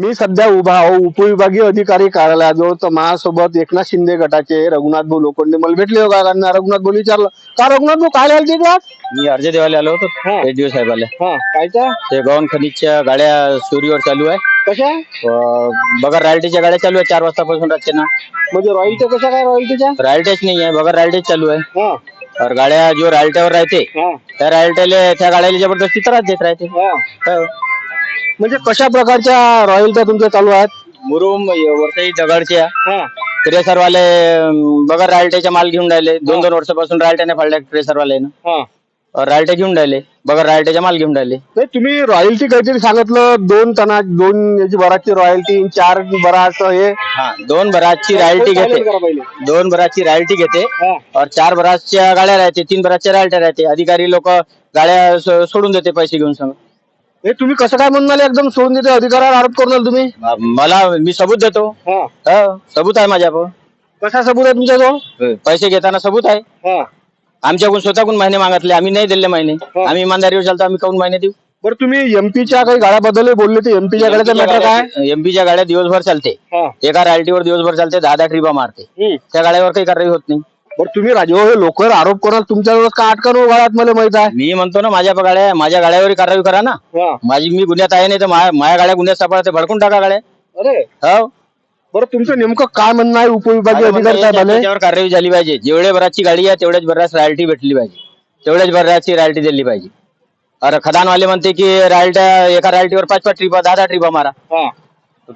मी सध्या उभा आहो. उपविभागीय अधिकारी कार्यालयाजवळ तर माझ्यासोबत एकनाथ शिंदे गटाचे रघुनाथ भाऊ लोखंडे मला भेटले हो का रघुनाथ भाऊ विचारलं. का रघुनाथ भाऊ काय आज मी अर्ज देवाले आलो होतो. हा. दिवस साहेबाला. हा. कायचा? ते गव्हाण खनिजच्या गाड्या चोरीवर चालू आहे. कशा? अं, बगर रॉयल्टीच्या गाड्या चालू आहे चार वाजतापासून रातचे ना. म्हणजे रॉयल्टी कशा काय रॉयल्टीच्या? रॉयल्टीच नाही आहे. बगर रॉयल्टीच चालू आहे. हा. और गाड्या जो रॉयल्टीवर राहते हा. त्या रॉयल्टीला त्या गाड्याला जबरदस्ती त्रास देत राहते. हा. हो. म्हणजे कशा प्रकारच्या रॉयल्ट्या तुमच्या चालू आहेत? मुरुम वरती दगडच्या हा. क्रेसरवाले अं, बगर रॉयल्टीचा माल घेऊन राहिले. दोन दोन वर्षापासून रॉयल्टीने फाडल्या क्रेसरवाल्यानं हा. और रॉयल्टी घेऊन राहिले. बगर रॉयल्टीचा माल घेऊन राहिले. नाही तुम्ही रॉयल्टी काहीतरी सांगितलं दोन टना दोन याची बराची रॉयल्टी चार बराचं हे. दोन बराजची रॉयल्टी घेते. दोन बराजची रॉयल्टी घेते. और चार बराजच्या गाड्या राहते तीन बराजच्या रायट्या राहते. अधिकारी लोक गाड्या सोडून देते पैसे घेऊन सांग हे तुम्ही कसं काय म्हणून एकदम सोडून देते अधिकारावर आरोप करणार तुम्ही. मला मी सबूत देतो. हा. हो, सबूत आहे माझ्याकडं कसा सबूत आहे तुमच्याजवळ? पैसे घेताना सबूत आहे. हा. आमच्याकडून स्वतःकडून महिने मागितले. आम्ही नाही दिले महिने. आम्ही इमानदारीवर चालतो. आम्ही काऊन महिने देऊ? बरं तुम्ही एमपीच्या काही गाड्याबद्दल बोलले ते. एमपीच्या गाड्याचा मॅटर काय? एमपीच्या गाड्या दिवसभर चालते. हा. एका रायल्टीवर दिवसभर चालते. दहा दहा ट्रिपा मारते. हम्म. त्या गाड्यावर काही कारवाई होत नाही. बरं तुम्ही राजे हे लोक आरोप कराल तुमच्याजवळ का अटकन गाड्यात मला माहीत आहे? मी म्हणतो ना माझ्या गाड्या माझ्या गाड्यावर कारवाई करा ना. हा. माझी मी गुन्ह्यात आहे नाही तर मा- माझ्या गाड्या गुन्ह्यात सापडते भडकून टाका गाड्या. अरे. हो. बरं तुमचं नेमकं काय म्हणणं आहे उपविभागीय अधिकारी साहेबांनी त्याच्यावर कारवाई झाली पाहिजे. जेवढे बराची गाडी आहे तेवढ्याच बराच रॉयल्टी भेटली पाहिजे. तेवढ्याच बराची रॉयल्टी दिली पाहिजे. अरे खदानवाले म्हणते की रॉयल्ट्या एका रॉयल्टीवर पाच पाच ट्रिपा दहा दहा ट्रिपा मारा. हा.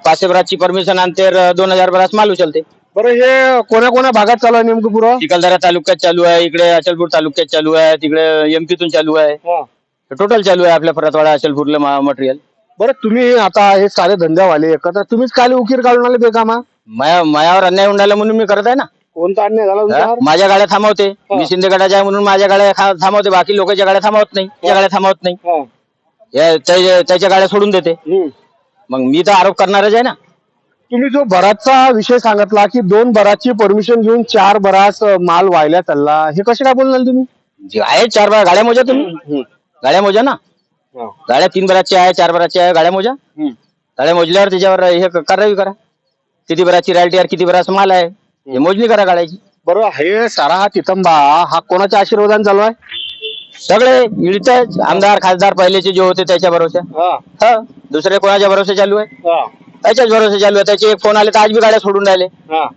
पाचशे बराची परमिशन आणते र दोन हजार बराच माल उचलते. बरं हे कोण्या कोण्या भागात चालू आहे नेमकं पुरं? चिखलदरा तालुक्यात चालू आहे इकडे अचलपूर तालुक्यात चालू आहे तिकडे एमपीतून चालू आहे. टोटल चालू आहे आपल्या परतवाडा अचलपूरला मटेरियल बरं तुम्ही आता हे सारे धंद्यावाले एकत्र तुम्हीच काल उकीर काढून आले बेकामा? माया मायावर अन्याय उंडाला म्हणून मी करत आहे ना. कोणता अन्याय झाला? तुमच्यावर? माझ्या गाड्या थांबवते. मी शिंदे गटाच्या आहे म्हणून माझ्या गाड्या खा- थांबवते. बाकी लोकांच्या गाड्या थांबवत नाही त्या गाड्या थांबवत नाही. हा. या- त्या- त्याच्या गाड्या सोडून देते. हम्म. मग मी तर आरोप करणारच आहे ना. तुम्ही जो बराचचा विषय सांगितला की दोन बराचची परमिशन घेऊन चार बराच माल व्हायला चालला हे कसे काय बोलणार तुम्ही? जे आहे चार बरा गाड्या मोजा तुम्ही? गाड्या मोजा ना? हा. गाड्या तीन बराच्या आहे चार बराच्या आहे गाड्या मोजा. गाड्या मोजल्यावर त्याच्यावर हे क- कारवाई करा. किती बराची रायल्टी आहे किती बराच माल आहे हे मोजणी करा गाड्याची. बरं हे सारा हा तितंबा हा कोणाच्या आशीर्वादाने चालू आहे? सगळे मिळत आमदार खासदार पहिलेचे जे होते त्याच्या भरोशा हा. हा दुसरे कोणाच्या भरोसे चालू आहे हा. त्याच्याच भरोसे चालू आहे त्याचे एक फोन आले तर आज बी गाड्या सोडून राहिले हा.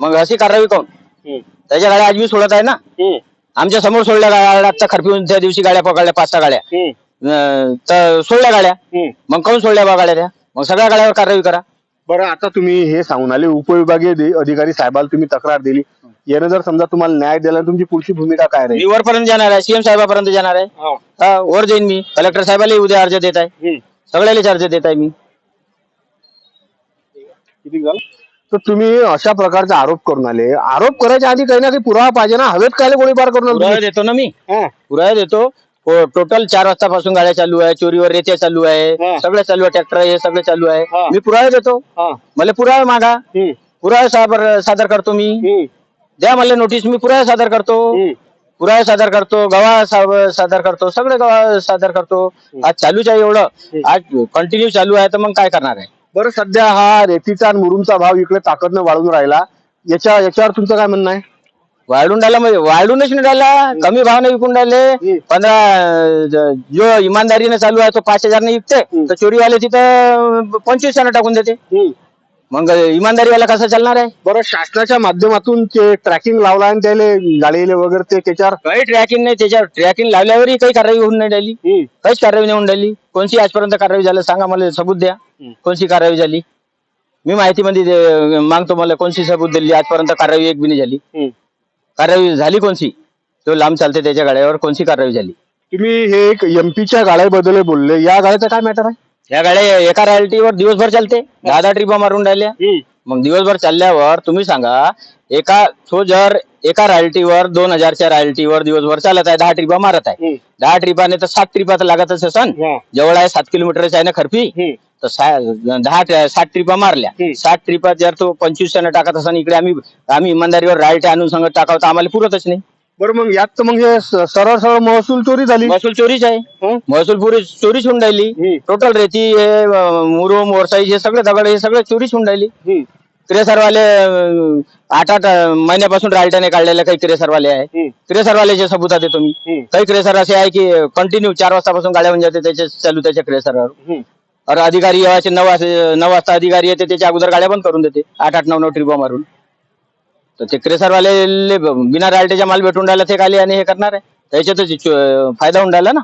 मग अशी कारवाई कोण हम्म. त्याच्या गाड्या आज बी सोडत आहे ना हम्म. आमच्यासमोर सोडल्या गाड्या आता खरपिऊन त्या दिवशी गाड्या पकडल्या पाच सहा गाड्या. अं, तर सोडल्या गाड्या. मग काऊन सोडल्या बा गाड्या त्या मग सगळ्या गाड्यावर कारवाई करा बरं आता तुम्ही हे सांगून आले उपविभागीय अधि- अधिकारी साहेबाला तुम्ही तक्रार दिली यानं जर समजा तुम्हाला न्याय दिला तुमची पुढची भूमिका काय मी राहील वरपर्यंत जाणार आहे सीएम साहेबापर्यंत जाणार आहे हा. हा, वर जाईन मी कलेक्टर साहेबाला उद्या अर्ज देत आहे हम्म. सगळ्याला अर्ज देत आहे मी किती झालं तर तुम्ही अशा प्रकारचा आरोप करून आले आरोप करायच्या आधी काही ना काही पुरावा पाहिजे ना हवेत काय गोळीबार करून आले पुरावे तुम्ही? देतो ना मी हा. पुरावे देतो टोटल चार वाजतापासून गाड्या चालू आहे चोरीवर रेत्या चालू हा. आहे सगळं चालू आहे ट्रॅक्टर हे सगळं चालू हा. आहे मी पुरावे देतो हा. मला पुरावे मागा हम्म. पुरावे सादर सादर करतो मी हम्म. द्या मला नोटीस मी पुरावे सादर करतो. पुरावे सादर करतो गवा सा- सादर करतो सगळे गवा सादर करतो. आज चालूच आहे एवढं. आज कंटिन्यू चालू आहे तर मग काय करणार आहे? बरं सध्या हा रेतीचा आणि मुरुमचा भाव इकडे ताकदनं वाढून राहिला. याच्या याच्यावर तुमचं काय म्हणणं आहे? वाढून राहिला म्हणजे वाढूनच नाही राहिला. कमी भावाने विकून राहिले. पंधरा ज- जो इमानदारीने चालू आहे तो पाच हजारने विकते. तर चोरीवाले तिथं पंचवीस टाकून देते. मग इमानदारीवाला कसं चालणार आहे? बरं शासनाच्या माध्यमातून ते ट्रॅकिंग लावला आणि त्याला गाडीले वगैरे ते त्याच्यावर काही ट्रॅकिंग नाही त्याच्यावर ट्रॅकिंग लावल्यावरही काही कारवाई होऊन नाही राहिली. काहीच कारवाई नाही होऊन राहिली. कोणती आजपर्यंत कारवाई झाली सांगा मला सबूत द्या. कोणती कारवाई झाली? मी माहितीमध्ये दे- मागतो मला कोणती सबूत दिली आजपर्यंत कारवाई एक बी नाही झाली. कारवाई झाली कोणची तो लांब चालते त्याच्या गाड्यावर कोणती कारवाई झाली? तुम्ही हे एक एमपीच्या गाड्याबद्दल बोलले. या गाड्याचं काय मॅटर आहे? या गाड्या एका रॉयल्टीवर दिवसभर चालते. दहा दहा ट्रिपा मारून राहिल्या. मग दिवसभर चालल्यावर तुम्ही सांगा एका तो जर एका रॉयल्टीवर दोन हजारच्या रॉयल्टीवर दिवसभर चालत आहे दहा ट्रिपा मारत आहे. दहा ट्रिपाने तर सात ट्रिपा तर लागतच असन जवळ आहे सात किलोमीटरच आहे ना खरपी तर दहा सात ट्रिपा मारल्या. सात ट्रिपा जर तो पंचवीस टाकत असन इकडे आम्ही आम्ही इमानदारीवर राईट आणून सांगत टाकावं तर आम्हाला पुरतच नाही. बरं मग यात तर मग हे स- सरळ सरळ महसूल चोरी झाली. महसूल चोरीच आहे. हं? महसूल पुरी चोरीच होऊन राहिली. टोटल रेती हे अं, मुरुम वरसाई हे सगळे दगड हे सगळे चोरीच होऊन राहिली. क्रेसरवाले अं, आठ आठ अं, महिन्यापासून रायटाने काढलेले काही क्रेसरवाले आहे. हं, क्रेसरवाल्याचे सबूत आहे तुम्ही काही क्रेसर असे आहे की कंटिन्यू चार वाजतापासून गाड्या होऊन जाते त्याचे चालू त्याच्या क्रेसरवर. हं. और अधिकारी नऊ वाजता नऊ वाजता अधिकारी येते त्याच्या अगोदर गाड्या बंद करून देते. आठ आठ नऊ नऊ ट्रिपा मारून. तर ते क्रेसरवाले बिना रायटेच्या माल भेटून राहिला ते खाली आणि हे करणार आहे. त्याच्यातच फायदा होऊन राहिला ना?